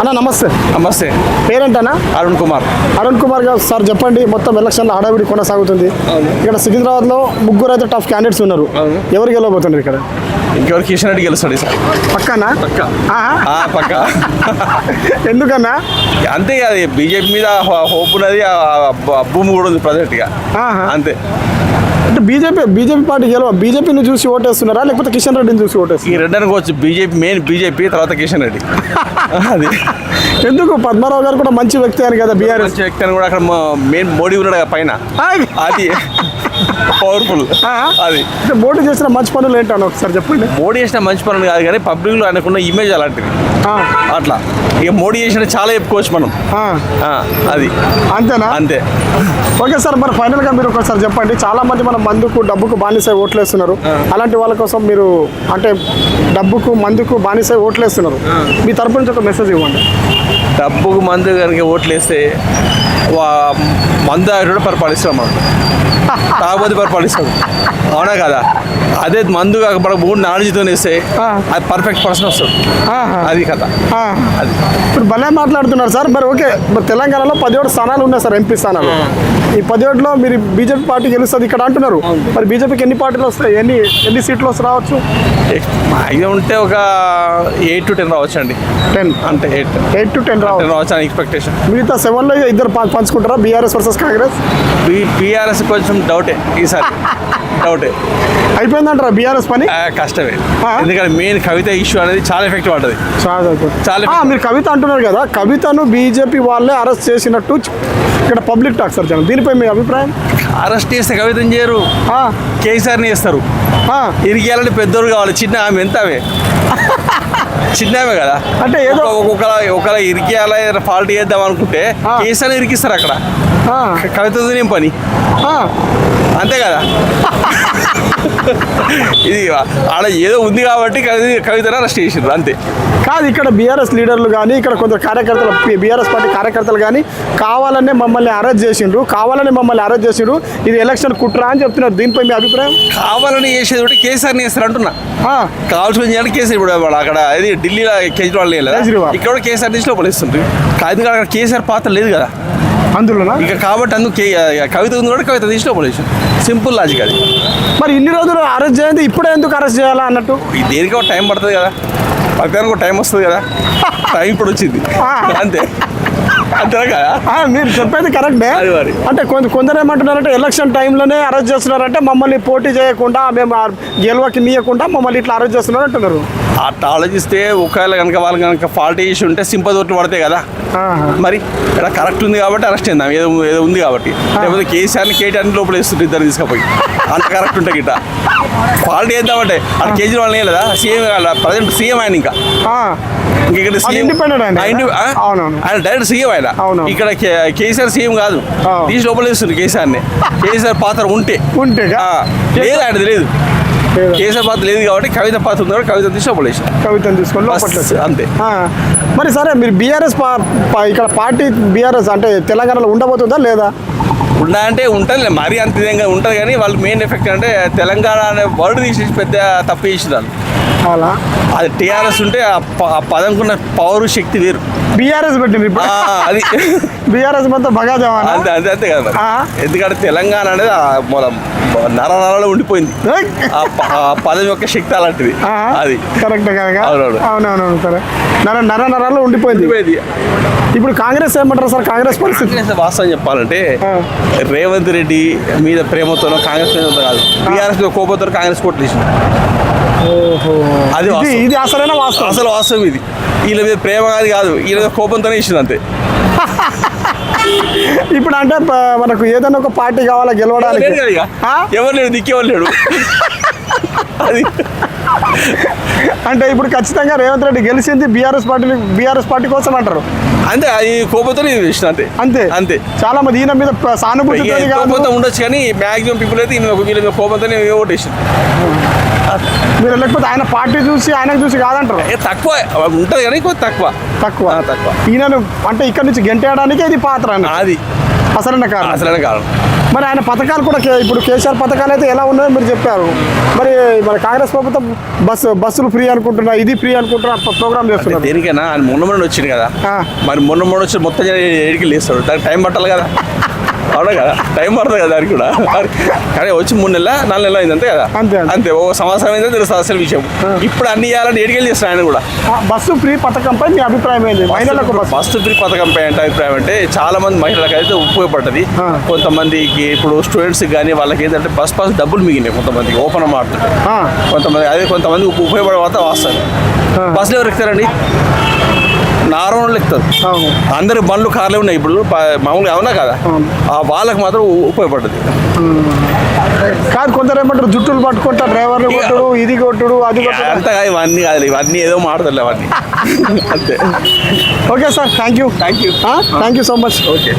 అన్న నమస్తే. నమస్తే. పేరేంటన్నా? అరుణ్ కుమార్. అరుణ్ కుమార్ గారు సార్ చెప్పండి మొత్తం ఎలక్షన్లో హడావిడి కొనసాగుతుంది. ఇక్కడ సికింద్రాబాద్లో ముగ్గురు అయితే టఫ్ క్యాండిడేట్స్ ఉన్నారు. ఎవరు గెలవబోతున్నారు ఇక్కడ? ఇంకెవరు కిషన్ రెడ్డి గెలుస్తాడు సార్? పక్కనా? పక్క? పక్క. ఎందుకన్నా? అంతే కదా బీజేపీ మీద హోప్ ఉన్నది భూమి కూడా ఉంది ప్రజెంట్గా ఆహా. అంతే. అంటే బీజేపీ బీజేపీ పార్టీ గెలవ? బీజేపీని చూసి ఓటేస్తున్నారా? లేకపోతే కిషన్ రెడ్డిని చూసి ఈ ఓటేస్తున్నారా? రెండు అనుకోవచ్చు బీజేపీ మెయిన్ బీజేపీ తర్వాత కిషన్ రెడ్డి. అది. ఎందుకు? పద్మారావు గారు కూడా మంచి వ్యక్తి అని కదా బీఆర్ఎస్. వ్యక్తి అని కూడా అక్కడ మెయిన్ మోడీ ఉన్నాడు పైన. అది. పవర్ఫుల్ అది. అంటే మోడీ చేసిన మంచి పనులు ఏంటన్నా ఒకసారి చెప్పండి. మోడీ చేసిన మంచి పనులు కాదు కానీ పబ్లిక్లో ఆయనకున్న ఇమేజ్ అలాంటిది. అట్లా. ఇక మోడీ చేసిన చాలా చెప్పుకోవచ్చు మనం. అది. అంతేనా? అంతే. ఓకే సార్ మరి ఫైనల్గా మీరు ఒకసారి చెప్పండి. చాలా మంది మన మందుకు డబ్బుకు బానిసై ఓట్లేస్తున్నారు. అలాంటి వాళ్ళ కోసం మీరు అంటే డబ్బుకు మందుకు బానిసై ఓట్లేస్తున్నారు. మీ తరపు నుంచి ఒక మెసేజ్ ఇవ్వండి. డబ్బుకు మందు కనుక ఓట్లు వేస్తే వా మందు ఆవిడ పరిపాలిస్తాం మనం తాగబోతే పరిపాలిస్తాడు అవునా కదా? అదే మందు కాక మనకు మూడు నాలెడ్జ్తో వేస్తే. అది పర్ఫెక్ట్ పర్సన్ వస్తాడు. ఆహా. అది కథ. అది. ఇప్పుడు భలే మాట్లాడుతున్నారు సార్. మరి ఓకే మరి తెలంగాణలో పదిహేడు స్థానాలు ఉన్నాయి సార్ ఎంపీ స్థానాలు. ఈ పదిహేడులో మీరు బీజేపీ పార్టీ గెలుస్తుంది ఇక్కడ అంటున్నారు. మరి బీజేపీకి ఎన్ని పార్టీలు వస్తాయి? ఎన్ని ఎన్ని సీట్లు వస్తే రావచ్చు? మ్యాక్సిమం ఉంటే ఒక ఎయిట్ టు టెన్ రావచ్చు అండి టెన్ అంటే ఎయిట్ ఎయిట్ టు టెన్ రావచ్చు. రావచ్చు అని ఎక్స్పెక్టేషన్ మిగతా సెవెన్లో ఇద్దరు పంచుకుంటారా? BRS versus Congress? బీఆర్ఎస్ కొంచెం డౌటే ఈసారి డౌటే. అయిపోయిందంటారా బీఆర్ఎస్ పని? కష్టమే. ఎందుకంటే మెయిన్ కవిత ఇష్యూ అనేది చాలా ఎఫెక్ట్ పడుతుంది చాలా మీరు కవిత అంటున్నారు కదా కవితను బీజేపీ వాళ్ళే అరెస్ట్ చేసినట్టు ఇక్కడ పబ్లిక్ టాక్ సార్ జనం. దీనిపై మీ అభిప్రాయం? అరెస్ట్ చేస్తే కవితను చేయరు. కేసీఆర్ని చేస్తారు. ఆ, ఇరికేయాలంటే పెద్దోడు కావాలి. చిన్న ఆమె ఎంత ఆమె? చిన్న ఆమె కదా. అంటే ఏదో ఒక్కొక్కల ఒకలా ఇరికేయాలా ఫాల్ట్ చేద్దాం అనుకుంటే. కేసీఆర్ ఇరికిస్తారు అక్కడ. కవితతో ఏం పని. అంతే కదా? ఇది ఆడ ఏదో ఉంది కాబట్టి కవిత కవితను అరెస్ట్ చేసిండ్రు అంతే. కాదు ఇక్కడ బీఆర్ఎస్ లీడర్లు కానీ ఇక్కడ కొందరు కార్యకర్తలు బీఆర్ఎస్ పార్టీ కార్యకర్తలు కానీ కావాలనే మమ్మల్ని అరెస్ట్ చేసిండ్రు కావాలని మమ్మల్ని అరెస్ట్ చేసిండ్రు ఇది ఎలక్షన్ కుట్రా అని చెప్తున్నారు. దీనిపై మీ అభిప్రాయం? కావాలని చేసేది ఒకటి కేసీఆర్ని చేస్తారు అంటున్నా కావాల్సిన చేయాలి కేసీఆర్ ఇప్పుడు అక్కడ అది ఢిల్లీలో కేజ్రీవాల్. ఇక్కడ కూడా కేసీఆర్ నుంచి లోపల ఇస్తుంది ఎందుకంటే అక్కడ కేసీఆర్ పాత్ర లేదు కదా? అందులోనా? ఇక కాబట్టి అందుకు కవిత ఉంది కూడా కవిత తీసి లోపల వేసాం. సింపుల్ లాజిక్ అది. మరి ఇన్ని రోజులు అరెస్ట్ చేయండి ఇప్పుడే ఎందుకు అరెస్ట్ చేయాలా అన్నట్టు? దేనికి ఒక టైం పడుతుంది కదా? ప్రతిదానికి ఒక టైం వస్తుంది కదా? టైం ఇప్పుడు వచ్చింది. అంతే. కదా మీరు చెప్పేది కరెక్టే. అంటే కొంత కొందరు ఏమంటున్నారంటే ఎలక్షన్ టైంలోనే అరెస్ట్ చేస్తున్నారంటే మమ్మల్ని పోటీ చేయకుండా మేము గెలవకి నీయకుండా మమ్మల్ని ఇట్లా అరెస్ట్ చేస్తున్నారు అంటున్నారు. అట్లా ఆలోచిస్తే ఒకవేళ కనుక వాళ్ళు కనుక ఫాల్ట్ చేసి ఉంటే సింపతి ఓట్లు పడతాయి కదా. మరి ఇక్కడ కరెక్ట్ ఉంది కాబట్టి అరెస్ట్ అయిందాం ఏదో ఏదో ఉంది కాబట్టి. లేకపోతే కేసీఆర్ని కేటీఆర్ని లోపల వేస్తుంటే ఇద్దరు తీసుకుపోయి. అంత కరెక్ట్ ఉంటాయి గిట్ట. ఫాల్ట్ చేద్దామంటే అది కేజ్రీవాల్ లేదా సీఎం ప్రజెంట్ సీఎం ఆయన ఇంకా. ఇక్కడ సీఎం ఆయన. ఆయన డైరెక్ట్ సీఎం ఆయన. ఇక్కడ కేసీఆర్ సీఎం కాదు. తీసి లోపల వేస్తుంది కేసీఆర్ని. కేసీఆర్ పాత్ర ఉంటే. ఉంటే లేదు ఆయనది లేదు. కేసీఆర్ పాత్ర లేదు కాబట్టి కవిత పాత్ర ఉంది కాబట్టి కవిత తీసి లోపల కవితను తీసుకొని అంతే. మరి సరే మీరు బీఆర్ఎస్ ఇక్కడ పార్టీ బీఆర్ఎస్ అంటే తెలంగాణలో ఉండబోతుందా లేదా? ఉన్నా అంటే ఉంటుంది మరీ అంత విధంగా ఉంటుంది కానీ వాళ్ళు మెయిన్ ఎఫెక్ట్ అంటే తెలంగాణ అనే వర్డ్ తీసేసి పెద్ద తప్పు చేసినారు. అలా అది టీఆర్ఎస్ ఉంటే ఆ పదంకున్న పవర్ శక్తి వేరు. బీఆర్ఎస్ పెట్టింది అది. బీఆర్ఎస్ మొత్తం బగా జవానా? అంతే అంతే అంతే కదా. ఎందుకంటే తెలంగాణ అనేది మొత్తం నర నరాలో ఉండిపోయింది. ఏయ్! ఆ ప- ఆ పదం యొక్క శక్తి అలాంటిది. అది. కరెక్ట్ కనుక అవునవును. సరే. నర నర నరాల్లో ఉండిపోయింది. ఇప్పుడు కాంగ్రెస్ ఏమంటారు సార్? కాంగ్రెస్ పరిస్థితి? వాస్తవం చెప్పాలంటే. రేవంత్ రెడ్డి మీద ప్రేమతోనో కాంగ్రెస్ మీద కాదు. టీఆర్ఎస్ మీద కోపంతో కాంగ్రెస్ కోట్లు తీసింది అది ఇది అసలైన వాస్తవం. అసలు వాస్తవం ఇది. వీళ్ళ మీద ప్రేమ కాదు కాదు. వీళ్ళ మీద కోపంతోనే ఇచ్చింది అంతే. ఇప్పుడు అంటే మనకు ఏదైనా ఒక పార్టీ కావాలా గెలవడానికి? ఎవరు లేడు దిక్కేవాళ్ళు లేడు? అది. అంటే ఇప్పుడు ఖచ్చితంగా రేవంత్ రెడ్డి గెలిచింది బీఆర్ఎస్ పార్టీ బీఆర్ఎస్ పార్టీ కోసం అంటారు. అంతే అది కోపంతోనే ఇది ఇచ్చింది అంతే. అంతే? అంతే. చాలా మంది ఈయన మీద సానుభూతి కోపంతో ఉండొచ్చు కానీ మాక్సిమం పీపుల్ అయితే ఈయన వీళ్ళ మీద కోపంతోనే ఓటు వేసింది మీరు లేకపోతే ఆయన పార్టీ చూసి ఆయనకు చూసి కాదంటారు? తక్కువ. ఉంటుంది కానీ తక్కువ. తక్కువ. తక్కువ. ఈయనను అంటే ఇక్కడ నుంచి గెంటేయడానికి ఇది పాత్ర అన్న అది. అసలైన కారణం. అసలైన కారణం. మరి ఆయన పథకాలు కూడా ఇప్పుడు కేసీఆర్ పథకాలు అయితే ఎలా ఉన్నాయో మీరు చెప్పారు. మరి మన కాంగ్రెస్ ప్రభుత్వం బస్సు బస్సులు ఫ్రీ అనుకుంటున్నా ఇది ఫ్రీ అనుకుంటున్నా ప్రోగ్రామ్ చేస్తున్నారు. దేనికైనా ఆయన మొన్న మొన్న వచ్చింది కదా. మరి మొన్న మొన్న వచ్చి మొత్తం ఏడికి లేస్తాడు దానికి టైం పట్టాలి కదా. అవునా కదా? టైం పడుతుంది కదా దానికి కూడా? కానీ వచ్చి మూడు నెలల నాలుగు నెలలు అయింది అంతే కదా? అంతే, అంతే. ఒక సంవత్సరం అయిందో తెలుస్తుంది అసలు విషయం. ఇప్పుడు అన్ని చేయాలని ఏడికెళ్ళి చేస్తాడు ఆయన కూడా. బస్సు ఫ్రీ పథకంపై మీ అభిప్రాయం ఏంది? మహిళలకు బస్సు ఫ్రీ పథకం పై అంటే అభిప్రాయం అంటే చాలా మంది మహిళలకు అయితే ఉపయోగపడ్డది. కొంతమందికి ఇప్పుడు స్టూడెంట్స్ కానీ వాళ్ళకి ఏంటంటే బస్ పాస్ డబ్బులు మిగిలినాయి కొంతమందికి ఓపెన్ ఆ, కొంతమంది అదే కొంతమంది ఉప- ఉపయోగపడే వాత వస్తారు. బస్సులు ఎవరు ఎక్కుతారండి? నార్మల్ ఎక్కుతారు. అందరు బండ్లు కార్లు ఉన్నాయి ఇప్పుడు. మామూలుగా అవునా కదా? వాళ్ళకి మాత్రం ఉ- ఉపయోగపడ్డది. కాదు కొందరు ఏమంటారు జుట్టులు పట్టుకుంటా డ్రైవర్లు కొట్టుడు ఇది కొట్టుడు అది అంతగా ఇవన్నీ కాదు ఇవన్నీ ఏదో మాడతారు అవన్నీ. అంతే. Okay sir thank you thank you thank you so much. Okay.